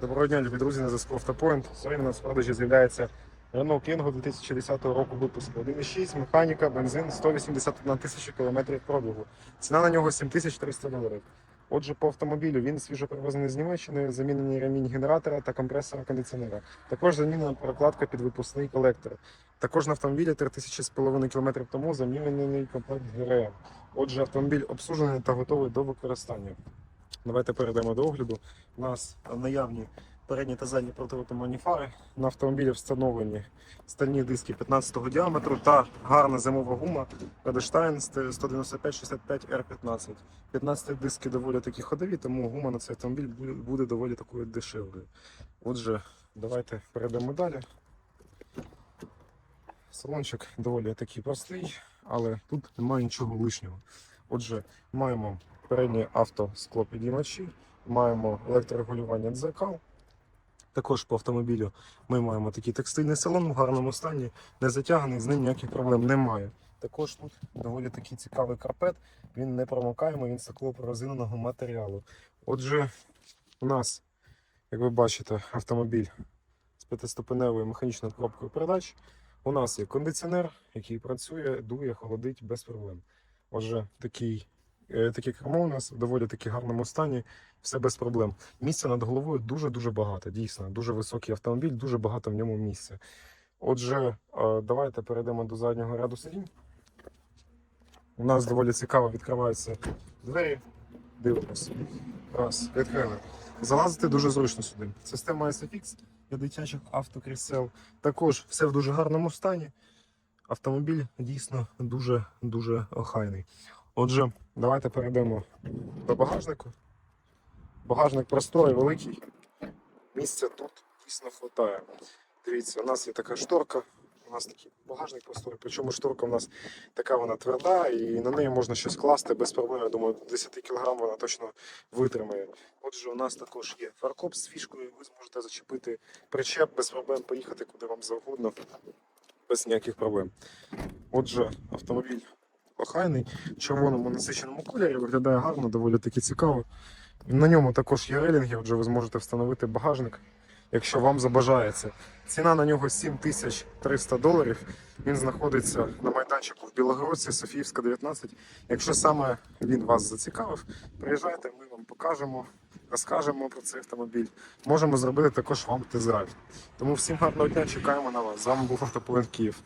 Доброго дня, любі друзі, на зв'язку Автопоінт. Сьогодні у нас в продажі з'являється Renault Kangoo 2010 року випуску. 1.6, механіка, бензин, 181 тисяча кілометрів пробігу. Ціна на нього 7300 доларів. Отже, по автомобілю він свіжо привезений з Німеччини, замінений ремінь генератора та компресора кондиціонера. Також замінена прокладка під випускний колектор. Також на автомобілі 3000,5 км тому замінений комплект ГРМ. Отже, автомобіль обслужений та готовий до використання. Давайте перейдемо до огляду. У нас наявні передні та задні противотуманні фари. На автомобілі встановлені стальні диски 15 діаметру та гарна зимова гума Радештайн 195-65 R15. 15 диски доволі такі ходові, тому гума на цей автомобіль буде доволі такою дешевою. Отже, давайте перейдемо далі. Салончик доволі такий простий, але тут немає нічого лишнього. Отже, маємо переднє авто склопідіймачі, маємо електрорегулювання дзеркал. Також по автомобілю ми маємо такий текстильний салон в гарному стані, не затяганий, з ним ніяких проблем немає. Також тут доволі такий цікавий карпет, він не промокаємий, він з циклопрорезиненого матеріалу. Отже, у нас, як ви бачите, автомобіль з п'ятиступеневою механічною коробкою передач. У нас є кондиціонер, який працює, дує, холодить без проблем. Отже, такий, таке кермо у нас в доволі таки гарному стані, все без проблем. Місця над головою дуже-дуже багато. Дійсно, дуже високий автомобіль, дуже багато в ньому місця. Отже, е, давайте перейдемо до заднього ряду сидінь. У нас доволі цікаво відкриваються двері. Дивимося. Раз, відкрили. Залазити дуже зручно сюди. Система SFX для дитячих автокрісел. Також все в дуже гарному стані. Автомобіль дійсно дуже дуже охайний. Отже, давайте перейдемо до багажнику. Багажник просторий, великий. Місця тут дійсно вистачає. Дивіться, у нас є така шторка. У нас такий багажник просторий. Причому шторка у нас така вона тверда, і на неї можна щось класти без проблем. Я думаю, 10 кг вона точно витримає. Отже, у нас також є фаркоп з фішкою, ви зможете зачепити причеп без проблем, поїхати куди вам завгодно, без ніяких проблем. Отже, автомобіль охайний, червоному насиченому кольорі, виглядає гарно, доволі таки цікаво. На ньому також є релінги, отже, ви зможете встановити багажник, якщо вам забажається. Ціна на нього 7300 доларів. Він знаходиться на майданчику в Білогородці, Софіївська, 19. Якщо саме він вас зацікавив, приїжджайте, ми вам покажемо, розкажемо про цей автомобіль. Можемо зробити також вам тест-драйв. Тому всім гарного дня, чекаємо на вас. З вами був Автополент Київ.